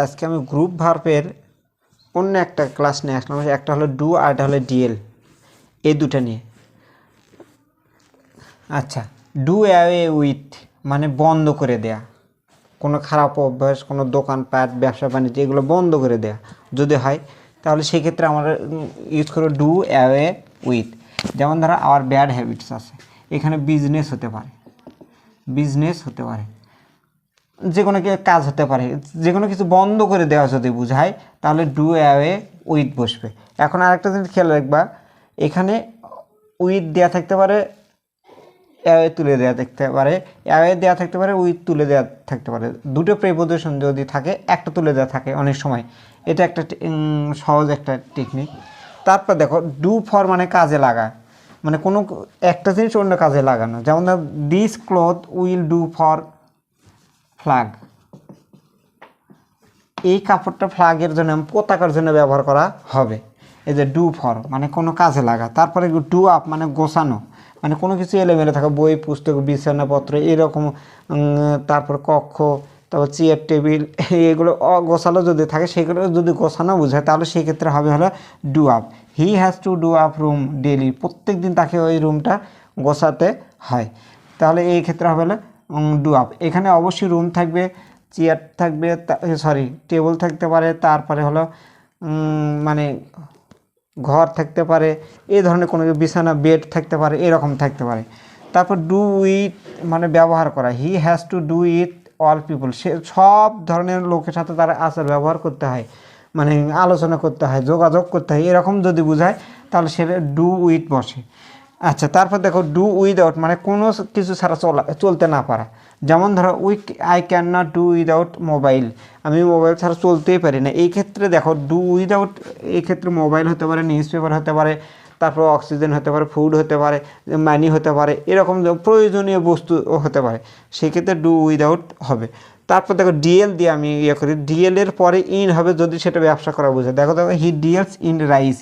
আজকে আমি গ্রুপ ভার্বের অন্য একটা ক্লাস নিয়ে আসলাম। একটা হলো ডু আর একটা হলো ডিএল এই দুটো নিয়ে। আচ্ছা ডু অ্যাওয়ে উইথ মানে বন্ধ করে দেয়া। কোনো খারাপ অভ্যাস, কোনো দোকানপাট, ব্যবসা বাণিজ্য, এগুলো বন্ধ করে দেয়া। যদি হয়, তাহলে সেক্ষেত্রে আমরা ইউজ করব ডু অ্যাওয়ে উইথ যেমন ধরো আওয়ার ব্যাড হ্যাবিটস আছে। এখানে বিজনেস হতে পারে। বিজনেস হতে পারে। যে কোনো কাজ হতে পারে। যে কোনো কিছু বন্ধ করে দেওয়া যদি বোঝায়, তাহলে ডু অ্যাওয়ে উইথ বসবে। এখন আরেকটা জিনিস খেয়াল রাখবা, এখানে উইথ দেওয়া থাকতে পারে অ্যাওয়ে তুলে দেওয়া থাকতে পারে অ্যাওয়ে দেওয়া থাকতে পারে উইথ তুলে দেওয়া থাকতে পারে। দুটো প্রেপোজিশন যদি থাকে, একটা তুলে দেওয়া থাকে অনেক সময়। এটা একটা সহজ একটা টেকনিক তারপর দেখো ডু ফর মানে কাজে লাগা। মানে কোনো একটা জিনিস অন্য কাজে লাগানো। যেমন this cloth will do for flag এই কাপড়টা ফ্লাগের জন্য পতাকার জন্য ব্যবহার করা হবে। এই যে ডু ফর মানে কোনো কাজে লাগা। তারপরে ডু আপ মানে গোছানো। মানে কোনো কিছু এলোমেলো থাকে, বই, পুস্তক, বিছানাপত্র, এরকম তারপর কক্ষ, তারপর চেয়ার টেবিল এগুলো অগোছালো যদি থাকে, সেগুলো যদি গোছানো বোঝায়, তাহলে সেক্ষেত্রে হবে হলো do up he has to do up room daily প্রত্যেক দিন তাকে ওই রুমটা গোছাতে হয়। তাহলে এই ক্ষেত্রে হবে হলো ডু আপ এখানে অবশ্যই রুম থাকবে চেয়ার থাকবে সরি টেবিল থাকতে পারে, তারপরে হলো মানে ঘর থাকতে পারে এই ধরনের কোনো বিছানা বেড থাকতে পারে, এরকম থাকতে পারে। তারপর ডু উইথ মানে ব্যবহার করা। He has to do with all people সে, সব ধরনের লোকের সাথে তার আচার ব্যবহার করতে হয়। মানে আলোচনা করতে হয়, যোগাযোগ করতে হয়, এরকম যদি বোঝায়, তাহলে সেটা ডু উইথ বসে। আচ্ছা তারপর দেখো ডু উইদাউট মানে কোনো কিছু ছাড়া চলা চলতে না পারা। যেমন ধরো we I can not do without mobile আমি মোবাইল ছাড়া চলতেই পারি না। এই ক্ষেত্রে দেখো ডু উইদাউট এই ক্ষেত্রে মোবাইল হতে পারে নিউজ পেপার হতে পারে তারপর অক্সিজেন হতে পারে ফুড হতে পারে মানি হতে পারে, এরকম প্রয়োজনীয় বস্তু হতে পারে, সেক্ষেত্রে ডু উইদাউট হবে। তারপর দেখো ডিএল দিয়ে আমি ইয়ে করি ডিএল এর পরে ইন হবে যদি সেটা ব্যবসা করা বোঝায় দেখো দেখো হি ডিএলস ইন রাইস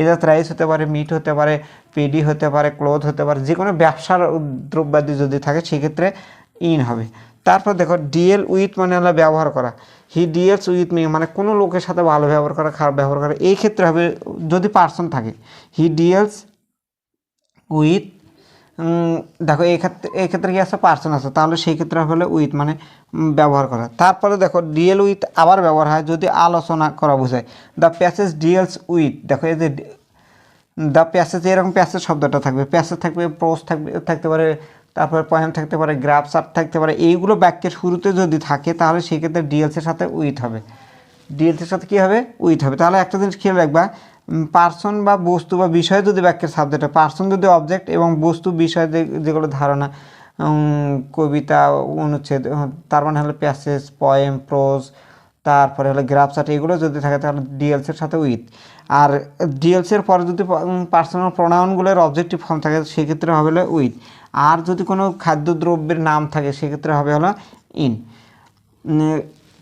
এজাত রাইস হতে পারে মিট হতে পারে পেডি হতে পারে ক্লোথ হতে পারে যে কোনো ব্যবসার দ্রব্যাদি যদি থাকে, সেক্ষেত্রে ইন হবে। তারপর দেখো ডিএল উইথ মানে হলো ব্যবহার করা। হি ডিএলস উইথ মি মানে কোনো লোকের সাথে ভালো ব্যবহার করা, খারাপ ব্যবহার করা, এই ক্ষেত্রে হবে যদি পার্সন থাকে। হি ডিএলস উইথ দেখো, এই ক্ষেত্রে এই ক্ষেত্রে কি আছে? পার্সন আছে। তাহলে সেই ক্ষেত্রে হলে উইথ মানে ব্যবহার করা। তারপরে দেখো ডিএল উইথ আবার ব্যবহার হয় যদি আলোচনা করা বোঝায়। দ্য প্যাসেজ ডিএলস উইথ দেখো, এই যে দ্য প্যাসেজ এরকম প্যাসেজ শব্দটা থাকবে। প্যাসেজ থাকবে প্রোস থাকবে, থাকতে পারে তারপরে পয়েম থাকতে পারে গ্রাফ সার থাকতে পারে, এইগুলো বাক্যের শুরুতে যদি থাকে তাহলে সেক্ষেত্রে ডিএলসের সাথে উইথ হবে। ডিএলসের সাথে কী হবে? উইথ হবে। তাহলে একটা জিনিস খেয়াল রাখবা পার্সন বা বস্তু বা বিষয় যদি বাক্যের সাবজেক্ট হয় পার্সন যদি অবজেক্ট এবং বস্তু বিষয় যেগুলো ধারণা কবিতা, অনুচ্ছেদ, তার মানে হলো প্যাসেজ পয়েম প্রোজ তারপরে হলো গ্রাফ চার্ট এগুলো যদি থাকে তাহলে ডিএলসের সাথে উইথ আর ডিএলসের পরে যদি পার্সোনাল প্রোনাউনগুলোর অবজেক্টিভ ফর্ম থাকে, সেক্ষেত্রে হবে হলো উইথ আর যদি কোনো খাদ্যদ্রব্যের নাম থাকে, সেক্ষেত্রে হবে হলো ইন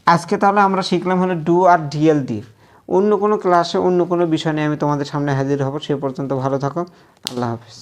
আজকে তাহলে আমরা শিখলাম হলো ডু আর ডিএল দিয়ে অন্য কোনো ক্লাসে অন্য কোনো বিষয় নিয়ে আমি তোমাদের সামনে হাজির হব, সে পর্যন্ত ভালো থাকো। আল্লাহ হাফিজ।